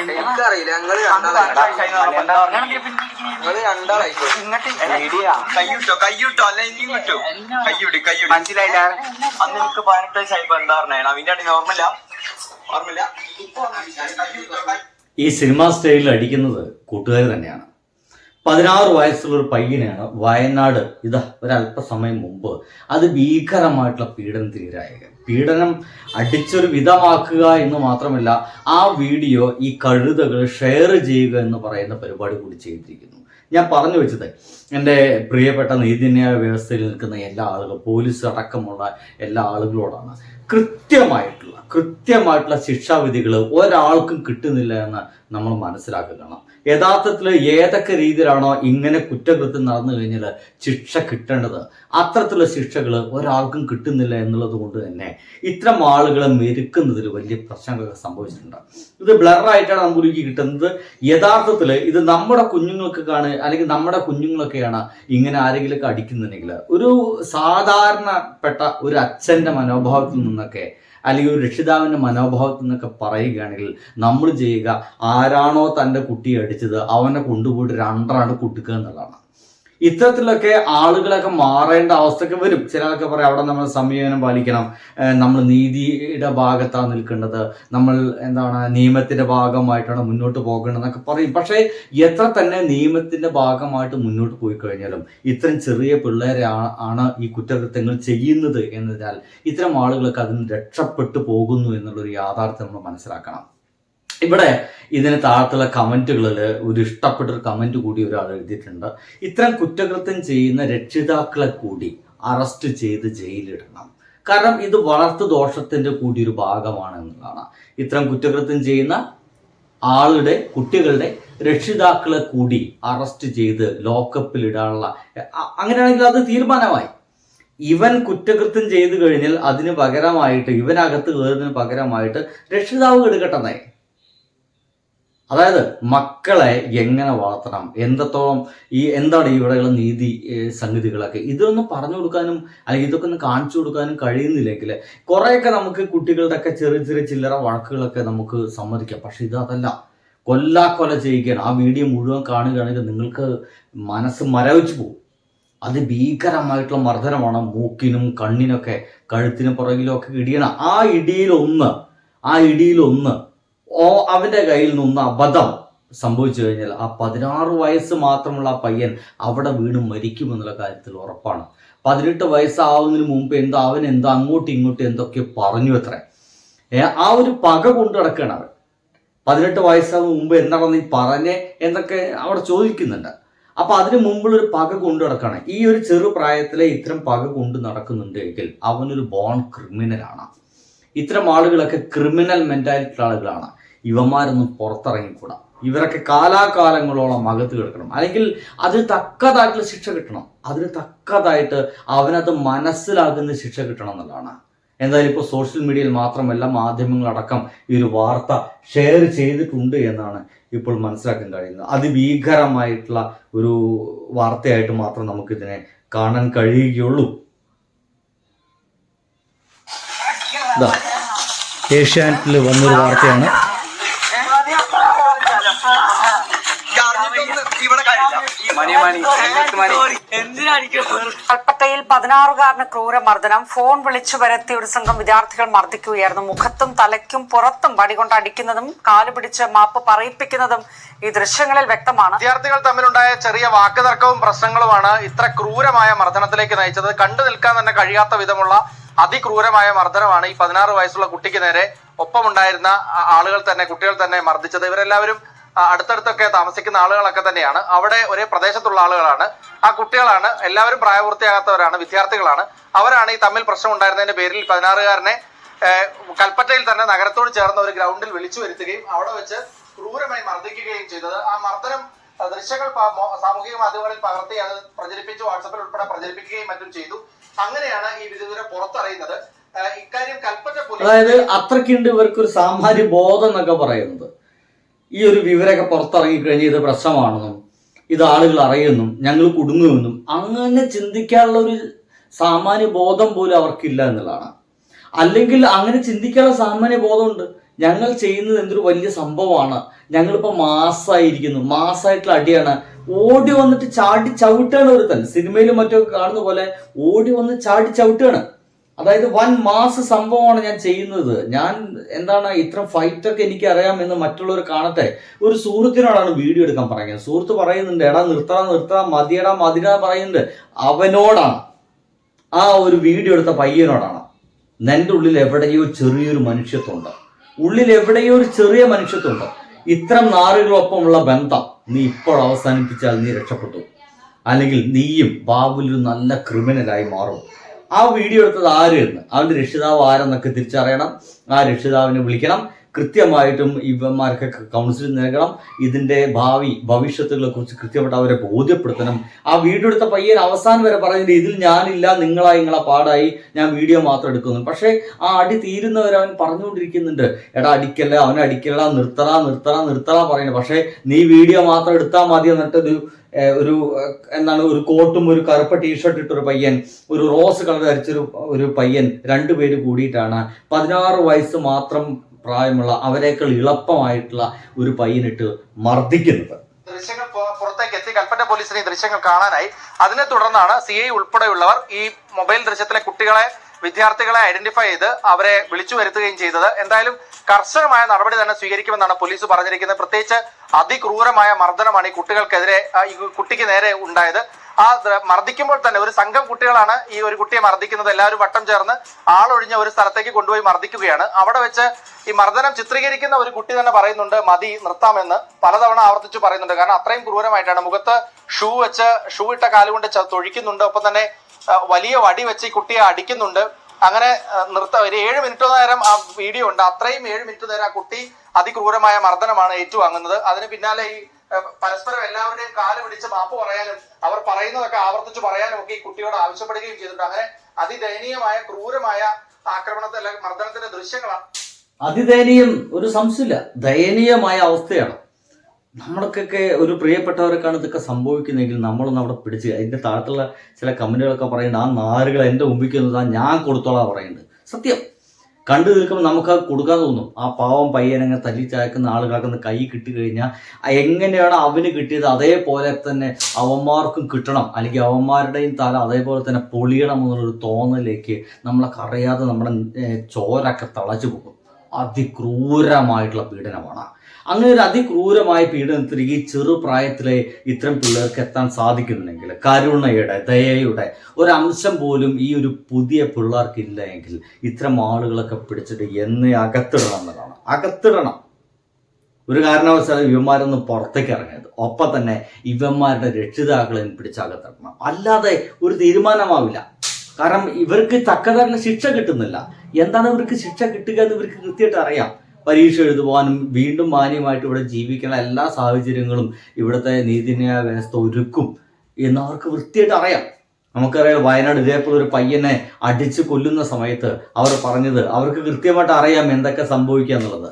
എനിക്കറിയില്ല. ഞങ്ങൾ രണ്ടാളായി ഞങ്ങൾ രണ്ടാളായി കയ്യുട്ടോ കയ്യുട്ടോ അല്ല ഇനിയും കിട്ടോ. കയ്യുടി കയ്യുടി. മനസ്സിലായില്ല. അന്ന് എനിക്ക് പതിനെട്ട് വയസ്സായി എന്താ പറഞ്ഞേ? അവന്റെ അടി ഓർമ്മയില്ല ഓർമ്മയില്ല ഈ സിനിമാ സ്റ്റൈലിൽ അടിക്കുന്നത് കൂട്ടുകാർ തന്നെയാണ്. പതിനാറ് വയസ്സുള്ള ഒരു പയ്യനാണ് വയനാട്. ഇതാ ഒരല്പസമയം മുമ്പ്. അത് ഭീകരമായിട്ടുള്ള പീഡനത്തിനിരായത് പീഡനം അടിച്ചൊരു വിധമാക്കുക എന്ന് മാത്രമല്ല ആ വീഡിയോ ഈ കഴുതകൾ ഷെയർ ചെയ്യുക എന്ന് പറയുന്ന പരിപാടി കൂടി ചെയ്തിരിക്കുന്നു. ഞാൻ പറഞ്ഞു വെച്ചത് എന്റെ പ്രിയപ്പെട്ട നീതിന്യായ വ്യവസ്ഥയിൽ നിൽക്കുന്ന എല്ലാ ആളുകളും പോലീസ് അടക്കമുള്ള എല്ലാ ആളുകളോടാണ്. കൃത്യമായിട്ടുള്ള കൃത്യമായിട്ടുള്ള ശിക്ഷാവിധികൾ ഒരാൾക്കും കിട്ടുന്നില്ല എന്ന് നമ്മൾ മനസ്സിലാക്കുകയാണ് യഥാർത്ഥത്തിൽ ഏതൊക്കെ രീതിയിലാണോ ഇങ്ങനെ കുറ്റകൃത്യം നടന്നു കഴിഞ്ഞാൽ ശിക്ഷ കിട്ടേണ്ടത്? അത്തരത്തിലുള്ള ശിക്ഷകൾ ഒരാൾക്കും കിട്ടുന്നില്ല എന്നുള്ളത് കൊണ്ട് തന്നെ ഇത്തരം ആളുകളെ മെരുക്കുന്നതിൽ വലിയ പ്രശ്നങ്ങളൊക്കെ സംഭവിച്ചിട്ടുണ്ട്. ഇത് ബ്ലറായിട്ടാണ് നമുക്ക് കിട്ടുന്നത്. യഥാർത്ഥത്തിൽ ഇത് നമ്മുടെ കുഞ്ഞുങ്ങൾക്ക് അല്ലെങ്കിൽ നമ്മുടെ കുഞ്ഞുങ്ങളൊക്കെയാണ് ഇങ്ങനെ ആരെങ്കിലുമൊക്കെ അടിക്കുന്നുണ്ടെങ്കിൽ ഒരു സാധാരണപ്പെട്ട ഒരു അച്ഛന്റെ മനോഭാവത്തിൽ നിന്നൊക്കെ അല്ലെങ്കിൽ ഒരു രക്ഷിതാവിന്റെ മനോഭാവത്തിൽ നിന്നൊക്കെ പറയുകയാണെങ്കിൽ നമ്മൾ ചെയ്യുക ആരാണോ തന്റെ കുട്ടിയെ അടിച്ചത് അവനെ കൊണ്ടുപോയിട്ട് രണ്ടറാണ് കുട്ടിക്കുക എന്നുള്ളതാണ്. ഇത്തരത്തിലൊക്കെ ആളുകളൊക്കെ മാറേണ്ട അവസ്ഥയൊക്കെ വരും. ചിലരൊക്കെ പറയും അവിടെ നമ്മൾ സംയമനം പാലിക്കണം. നമ്മൾ നീതിയുടെ ഭാഗത്താണ് നിൽക്കേണ്ടത്. നമ്മൾ എന്താണ് നിയമത്തിന്റെ ഭാഗമായിട്ടാണ് മുന്നോട്ട് പോകേണ്ടതെന്നൊക്കെ പറയും. പക്ഷേ എത്ര തന്നെ നിയമത്തിന്റെ ഭാഗമായിട്ട് മുന്നോട്ട് പോയി കഴിഞ്ഞാലും ഇത്തരം ചെറിയ പിള്ളേരെ ആണ് ഈ കുറ്റകൃത്യങ്ങൾ ചെയ്യുന്നത് എന്നതിനാൽ ഇത്തരം ആളുകളൊക്കെ അതിന് രക്ഷപ്പെട്ടു പോകുന്നു എന്നുള്ളൊരു യാഥാർത്ഥ്യം നമ്മൾ മനസ്സിലാക്കണം. ഇവിടെ ഇതിന് താഴത്തുള്ള കമന്റുകളിൽ ഒരു ഇഷ്ടപ്പെട്ട ഒരു കമന്റ് കൂടി ഒരാൾ എഴുതിയിട്ടുണ്ട്. ഇത്തരം കുറ്റകൃത്യം ചെയ്യുന്ന രക്ഷിതാക്കളെ കൂടി അറസ്റ്റ് ചെയ്ത് ജയിലിടണം കാരണം ഇത് വളർത്തു ദോഷത്തിന്റെ കൂടി ഒരു ഭാഗമാണ് ഇത്തരം കുറ്റകൃത്യം ചെയ്യുന്ന ആളുടെ കുട്ടികളുടെ രക്ഷിതാക്കളെ കൂടി അറസ്റ്റ് ചെയ്ത് ലോക്കപ്പിൽ ഇടാനുള്ള അങ്ങനെയാണെങ്കിൽ അത് തീരുമാനമായി. ഇവൻ കുറ്റകൃത്യം ചെയ്തു കഴിഞ്ഞാൽ അതിന് പകരമായിട്ട് ഇവനകത്ത് കയറുന്നതിന് പകരമായിട്ട് രക്ഷിതാവ് എടുക്കട്ടെ അതായത് മക്കളെ എങ്ങനെ വളർത്തണം? എന്തത്തോളം ഈ എന്താണ് ഇവിടെയുള്ള നീതി സംഗതികളൊക്കെ? ഇതൊന്നും പറഞ്ഞു കൊടുക്കാനും അല്ലെങ്കിൽ ഇതൊക്കെ ഒന്ന് കാണിച്ചു കൊടുക്കാനും കഴിയുന്നില്ലെങ്കിൽ കുറേയൊക്കെ നമുക്ക് കുട്ടികളുടെ ഒക്കെ ചെറിയ ചെറിയ ചില്ലറ വഴക്കുകളൊക്കെ നമുക്ക് സമ്മതിക്കാം. പക്ഷെ ഇത് അതല്ല. കൊല്ലാക്കൊല ചെയ്യുകയാണ്. ആ വീഡിയോ മുഴുവൻ കാണുകയാണെങ്കിൽ നിങ്ങൾക്ക് മനസ്സ് മരവിച്ചു പോകും. അത് ഭീകരമായിട്ടുള്ള മർദ്ദനമാണ്. മൂക്കിനും കണ്ണിനൊക്കെ കഴുത്തിനും പുറകിലും ഒക്കെ ഇടിയണം ആ ഇടിയിലൊന്ന് ആ ഇടിയിലൊന്ന് ഓ അവന്റെ കയ്യിൽ നിന്ന് അബദ്ധം സംഭവിച്ചു കഴിഞ്ഞാൽ ആ പതിനാറ് വയസ്സ് മാത്രമുള്ള ആ പയ്യൻ അവിടെ വീണ് മരിക്കുമെന്നുള്ള കാര്യത്തിൽ ഉറപ്പാണ്. പതിനെട്ട് വയസ്സാവുന്നതിന് മുമ്പ് എന്താ അവൻ എന്താ അങ്ങോട്ടും ഇങ്ങോട്ടും എന്തൊക്കെ പറഞ്ഞു അത്രേ. ആ ഒരു പക കൊണ്ടു കിടക്കുകയാണ് അവൻ. പതിനെട്ട് വയസ്സാകും മുമ്പ് എന്താണ് നീ പറഞ്ഞേ എന്നൊക്കെ അവിടെ ചോദിക്കുന്നുണ്ട്. അപ്പൊ അതിന് മുമ്പുള്ള ഒരു പക കൊണ്ടു നടക്കുകയാണ്. ഈ ഒരു ചെറു പ്രായത്തിലെ ഇത്തരം പക കൊണ്ട് നടക്കുന്നുണ്ടെങ്കിൽ അവനൊരു ബോൺ ക്രിമിനലാണ് ഇത്തരം ആളുകളൊക്കെ ക്രിമിനൽ മെന്റാലിറ്റി ആളുകളാണ്. ഇവന്മാരൊന്നും പുറത്തിറങ്ങിക്കൂടാ. ഇവരൊക്കെ കാലാകാലങ്ങളോളം അകത്ത് കിടക്കണം. അല്ലെങ്കിൽ അതിൽ തക്കതായിട്ടുള്ള ശിക്ഷ കിട്ടണം. അതിന് തക്കതായിട്ട് അവനത് മനസ്സിലാകുന്ന ശിക്ഷ കിട്ടണം എന്നുള്ളതാണ്. എന്തായാലും ഇപ്പോൾ സോഷ്യൽ മീഡിയയിൽ മാത്രമല്ല മാധ്യമങ്ങളടക്കം ഈ ഒരു വാർത്ത ഷെയർ ചെയ്തിട്ടുണ്ട് എന്നാണ് ഇപ്പോൾ മനസ്സിലാക്കാൻ കഴിയുന്നത്. അതിഭീകരമായിട്ടുള്ള ഒരു വാർത്തയായിട്ട് മാത്രം നമുക്കിതിനെ കാണാൻ കഴിയുകയുള്ളൂ. ഏഷ്യാനെറ്റിൽ വന്നൊരു വാർത്തയാണ്. കൽപ്പറ്റയിൽ പതിനാറുകാരന് ക്രൂരമർദ്ദനം ഫോൺ വിളിച്ചു വരുത്തി ഒരു സംഘം വിദ്യാർത്ഥികൾ മർദ്ദിക്കുകയായിരുന്നു. മുഖത്തും തലയ്ക്കും പുറത്തും വടികൊണ്ട് അടിക്കുന്നതും കാലുപിടിച്ച് മാപ്പ് പറയിപ്പിക്കുന്നതും ഈ ദൃശ്യങ്ങളിൽ വ്യക്തമാണ്. വിദ്യാർത്ഥികൾ തമ്മിലുണ്ടായ ചെറിയ വാക്കുതർക്കവും പ്രശ്നങ്ങളുമാണ് ഇത്ര ക്രൂരമായ മർദ്ദനത്തിലേക്ക് നയിച്ചത്. കണ്ടു നിൽക്കാൻ തന്നെ കഴിയാത്ത വിധമുള്ള അതിക്രൂരമായ മർദ്ദനമാണ് ഈ പതിനാറ് വയസ്സുള്ള കുട്ടിക്ക് നേരെ ഒപ്പമുണ്ടായിരുന്ന ആളുകൾ തന്നെ കുട്ടികൾ തന്നെ മർദ്ദിച്ചത്. ഇവരെല്ലാവരും അടുത്തടുത്തൊക്കെ താമസിക്കുന്ന ആളുകളൊക്കെ തന്നെയാണ്. അവിടെ ഒരേ പ്രദേശത്തുള്ള ആളുകളാണ്. ആ കുട്ടികളാണ് എല്ലാവരും പ്രായപൂർത്തിയാകാത്തവരാണ് വിദ്യാർത്ഥികളാണ്. അവരാണ് ഈ തമ്മിൽ പ്രശ്നം ഉണ്ടായിരുന്നതിന്റെ പേരിൽ പതിനാറുകാരനെ കൽപ്പറ്റയിൽ തന്നെ നഗരത്തോട് ചേർന്ന ഒരു ഗ്രൗണ്ടിൽ വിളിച്ചു വരുത്തുകയും അവിടെ വെച്ച് ക്രൂരമായി മർദ്ദിക്കുകയും ചെയ്തത്. ആ മർദ്ദനം ദൃശ്യങ്ങൾ സാമൂഹിക മാധ്യമങ്ങളിൽ പകർത്തി അത് പ്രചരിപ്പിച്ച് വാട്സപ്പിൽ ഉൾപ്പെടെ പ്രചരിപ്പിക്കുകയും മറ്റും ചെയ്തു. അങ്ങനെയാണ് ഈ വിധുവിനെ പുറത്തറിയുന്നത്. ഇക്കാര്യം കൽപ്പറ്റ അതായത് പോലീസ് ഇവർക്ക് ഒരു സാമാന്യ ബോധം എന്നൊക്കെ പറയുന്നത്. ഈ ഒരു വിവരമൊക്കെ പുറത്തിറങ്ങി കഴിഞ്ഞ് ഇത് പ്രശ്നമാണെന്നും ഇത് ആളുകൾ അറിയുന്നും ഞങ്ങൾ കുടുങ്ങുമെന്നും അങ്ങനെ ചിന്തിക്കാനുള്ള ഒരു സാമാന്യ ബോധം പോലും അവർക്കില്ല എന്നുള്ളതാണ്. അല്ലെങ്കിൽ അങ്ങനെ ചിന്തിക്കാനുള്ള സാമാന്യ ബോധമുണ്ട്. ഞങ്ങൾ ചെയ്യുന്നത് എന്തൊരു വലിയ സംഭവമാണ്. ഞങ്ങളിപ്പോൾ മാസ്സായിരിക്കുന്നു മാസ്സായിട്ടുള്ള അടിയാണ്. ഓടി വന്നിട്ട് ചാടി ചവിട്ടാണ് ഒരുത്തൻ. സിനിമയിലും മറ്റൊക്കെ കാണുന്ന പോലെ ഓടി വന്ന് ചാടി ചവിട്ടാണ് അതായത് വൻ മാസ് സംഭവമാണ് ഞാൻ ചെയ്യുന്നത്. ഞാൻ എന്താണ് ഇത്ര ഫൈറ്റൊക്കെ എനിക്ക് അറിയാമെന്ന് മറ്റുള്ളവർ കാണട്ടെ. ഒരു സുഹൃത്തിനോടാണ് വീഡിയോ എടുക്കാൻ പറയുന്നത്. സുഹൃത്ത് പറയുന്നുണ്ട് എടാ നിർത്തടാ നിർത്തടാ മതിയടാ മതിടാ പറയുന്നുണ്ട്. അവനോടാണ്. ആ ഒരു വീഡിയോ എടുത്ത പയ്യനോടാണ്. നിന്റെ ഉള്ളിൽ എവിടെയോ ചെറിയൊരു മനുഷ്യത്വമുണ്ട്. ഉള്ളിൽ എവിടെയോ ഒരു ചെറിയ മനുഷ്യത്വമുണ്ട്. ഇത്തരം നാറുകളൊപ്പമുള്ള ബന്ധം നീ ഇപ്പോൾ അവസാനിപ്പിച്ചാൽ നീ രക്ഷപ്പെട്ടു. അല്ലെങ്കിൽ നീയും ബാബുലൊരു നല്ല ക്രിമിനലായി മാറും. ആ വീഡിയോ എടുത്തത് ആര് എന്ന്? അവന്റെ രക്ഷിതാവ് ആരെന്നൊക്കെ തിരിച്ചറിയണം. ആ രക്ഷിതാവിനെ വിളിക്കണം. കൃത്യമായിട്ടും ഇവന്മാർക്കൊക്കെ കൗൺസിലിംഗ് നൽകണം. ഇതിന്റെ ഭാവി ഭവിഷ്യത്തുകളെ കുറിച്ച് കൃത്യമായിട്ട് അവരെ ബോധ്യപ്പെടുത്തണം. ആ വീഡിയോ എടുത്ത പയ്യൻ അവസാനം വരെ പറയുന്നത് ഇതിൽ ഞാനില്ല നിങ്ങളായി നിങ്ങളെ പാടായി ഞാൻ വീഡിയോ മാത്രം എടുക്കുന്നു. പക്ഷേ ആ അടി തീരുന്നവർ അവൻ പറഞ്ഞുകൊണ്ടിരിക്കുന്നുണ്ട്. എടാ അടിക്കല്ല അവനെ അടിക്കലടാ നിർത്തടാ നിർത്തടാ നിർത്തടാ പറയുന്നത്. പക്ഷേ നീ വീഡിയോ മാത്രം എടുത്താൽ മതി എന്നിട്ടൊരു ഒരു എന്താണ് ഒരു കോട്ടും ഒരു കറുപ്പ് ടീഷർട്ട് ഇട്ടൊരു പയ്യൻ ഒരു റോസ് കളർ ധരിച്ചൊരു ഒരു പയ്യൻ രണ്ടുപേര് കൂടിയിട്ടാണ്. പതിനാറ് വയസ്സ് മാത്രം പ്രായമുള്ള അവരെക്കാൾ ഇളപ്പമായിട്ടുള്ള ഒരു പയ്യനിട്ട് മർദ്ദിക്കുന്നത്. ദൃശ്യങ്ങൾ പുറത്തേക്ക് എത്തി. കൽപ്പറ്റ പോലീസിന് ഈ ദൃശ്യങ്ങൾ കാണാനായി. അതിനെ തുടർന്നാണ് സി ഐ ഉൾപ്പെടെയുള്ളവർ ഈ മൊബൈൽ ദൃശ്യത്തിലെ കുട്ടികളെ വിദ്യാർത്ഥികളെ ഐഡന്റിഫൈ ചെയ്ത് അവരെ വിളിച്ചു വരുത്തുകയും ചെയ്തത്. എന്തായാലും കർശനമായ നടപടി തന്നെ സ്വീകരിക്കുമെന്നാണ് പോലീസ് പറഞ്ഞിരിക്കുന്നത്. പ്രത്യേകിച്ച് അതിക്രൂരമായ മർദ്ദനമാണ് ഈ കുട്ടികൾക്കെതിരെ ഈ കുട്ടിക്ക് നേരെ ഉണ്ടായത്. ആ മർദ്ദിക്കുമ്പോൾ തന്നെ ഒരു സംഘം കുട്ടികളാണ് ഈ ഒരു കുട്ടിയെ മർദ്ദിക്കുന്നത്. എല്ലാവരും വട്ടം ചേർന്ന് ആളൊഴിഞ്ഞ ഒരു സ്ഥലത്തേക്ക് കൊണ്ടുപോയി മർദ്ദിക്കുകയാണ്. അവിടെ വെച്ച് ഈ മർദ്ദനം ചിത്രീകരിക്കുന്ന ഒരു കുട്ടി തന്നെ പറയുന്നുണ്ട് മതി നിർത്താമെന്ന് പലതവണ ആവർത്തിച്ച് പറയുന്നുണ്ട്. കാരണം അത്രയും ക്രൂരമായിട്ടാണ് മുഖത്ത് ഷൂ വെച്ച് ഷൂ ഇട്ട കാലുകൊണ്ട് തൊഴിക്കുന്നുണ്ട്. ഒപ്പം തന്നെ വലിയ വടി വെച്ച് ഈ കുട്ടിയെ അടിക്കുന്നുണ്ട്. അങ്ങനെ നിർത്ത ഒരു ഏഴ് മിനിറ്റ് നേരം ആ വീഡിയോ ഉണ്ട്. അത്രയും ഏഴ് മിനിറ്റ് നേരം ആ കുട്ടി അതിക്രൂരമായ മർദ്ദനമാണ് ഏറ്റുവാങ്ങുന്നത്. അതിന് പിന്നാലെ ഈ പരസ്പരം എല്ലാവരുടെയും കാൽ പിടിച്ച് മാപ്പ് പറയാനും അവർ പറയുന്നതൊക്കെ ആവർത്തിച്ച് പറയാനും ഒക്കെ ഈ കുട്ടിയോട് ആവശ്യപ്പെടുകയും ചെയ്തിട്ടുണ്ട്. അങ്ങനെ അതിദയനീയമായ ക്രൂരമായ ആക്രമണത്തെ അല്ലെങ്കിൽ മർദ്ദനത്തിന്റെ ദൃശ്യങ്ങളാണ് അതിദയനീയം ഒരു സംശയമില്ല. ദയനീയമായ അവസ്ഥയാണ്. നമ്മൾക്കൊക്കെ ഒരു പ്രിയപ്പെട്ടവർക്കാണ് ഇതൊക്കെ സംഭവിക്കുന്നതെങ്കിൽ നമ്മളൊന്ന് അവിടെ പിടിച്ച് അതിന്റെ താഴത്തുള്ള ചില കമന്റുകളൊക്കെ പറയുന്നത് ആ നാരുകൾ എന്റെ മുമ്പിൽ വന്നതാ ഞാൻ കൊടുത്തോളാ പറയുന്നത്. സത്യം. കണ്ടു നിൽക്കുമ്പോൾ നമുക്ക് അത് കൊടുക്കാൻ തോന്നും. ആ പാവം പയ്യനങ്ങ് തല്ലി ചായക്കുന്ന ആളുകൾക്ക് കൈ കിട്ടി കഴിഞ്ഞാൽ എങ്ങനെയാണ് അവന് കിട്ടിയത്? അതേപോലെ തന്നെ അവന്മാർക്കും കിട്ടണം. അല്ലെങ്കിൽ അവന്മാരുടെയും തല അതേപോലെ തന്നെ പൊളിയണം എന്നുള്ളൊരു തോന്നലേക്ക് നമ്മളൊക്കെ അറിയാതെ നമ്മുടെ ചോരൊക്കെ തളച്ചു പോകും. അതിക്രൂരമായിട്ടുള്ള പീഡനമാണ്. അങ്ങനെ ഒരു അതിക്രൂരമായ പീഡനത്തിൽ ഈ ചെറുപ്രായത്തിലെ ഇത്തരം പിള്ളേർക്ക് എത്താൻ സാധിക്കുന്നുണ്ടെങ്കിൽ കരുണയുടെ ദയയുടെ ഒരു അംശം പോലും ഈ ഒരു പുതിയ പിള്ളേർക്ക് ഇല്ല എങ്കിൽ ഇത്തരം ആളുകളൊക്കെ പിടിച്ചിട്ട് എന്നെ അകത്തിടണം എന്നതാണ്. അകത്തിടണം. ഒരു കാരണവശാലും ഇവന്മാരൊന്നും പുറത്തേക്ക് ഇറങ്ങരുത്. ഒപ്പം തന്നെ ഇവന്മാരുടെ രക്ഷിതാക്കളെ പിടിച്ച് അകത്തിടണം. അല്ലാതെ ഒരു തീരുമാനമാവില്ല. കാരണം ഇവർക്ക് തക്കതായിട്ടുള്ള ശിക്ഷ കിട്ടുന്നില്ല. എന്താണ് ഇവർക്ക് ശിക്ഷ കിട്ടുക എന്ന് ഇവർക്ക് കൃത്യമായിട്ട് അറിയാം. പരീക്ഷ എഴുതുവാനും വീണ്ടും മാന്യമായിട്ട് ഇവിടെ ജീവിക്കുന്ന എല്ലാ സാഹചര്യങ്ങളും ഇവിടുത്തെ നീതിന്യായ വ്യവസ്ഥ ഒരുക്കും എന്ന് അവർക്ക് വൃത്തിയായിട്ട് അറിയാം. നമുക്കറിയാം വയനാട് ഇതേപോലെ ഒരു പയ്യനെ അടിച്ച് കൊല്ലുന്ന സമയത്ത് അവർ പറഞ്ഞത് അവർക്ക് കൃത്യമായിട്ട് അറിയാം എന്തൊക്കെ സംഭവിക്കുക എന്നുള്ളത്.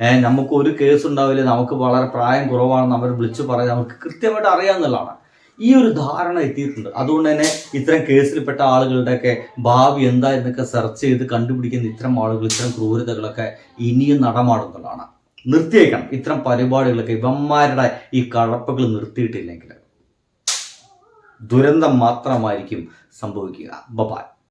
ഏഹ് നമുക്ക് ഒരു കേസ് ഉണ്ടാവില്ല നമുക്ക് വളരെ പ്രായം കുറവാണെന്ന് അവർ വിളിച്ചു പറയാൻ നമുക്ക് കൃത്യമായിട്ട് അറിയാമെന്നുള്ളതാണ് ഈ ഒരു ധാരണ എത്തിയിട്ടുണ്ട്. അതുകൊണ്ട് തന്നെ ഇത്തരം കേസിൽപ്പെട്ട ആളുകളുടെയൊക്കെ ഭാവി എന്താ എന്നൊക്കെ സെർച്ച് ചെയ്ത് കണ്ടുപിടിക്കുന്ന ഇത്തരം ആളുകൾ ഇത്തരം ക്രൂരതകളൊക്കെ ഇനിയും നടമാടുന്നതാണ്. നിർത്തിയേക്കണം ഇത്തരം പരിപാടികളൊക്കെ. ഇവന്മാരുടെ ഈ കഴപ്പകൾ നിർത്തിയിട്ടില്ലെങ്കിൽ ദുരന്തം മാത്രമായിരിക്കും സംഭവിക്കുക. ബബായ്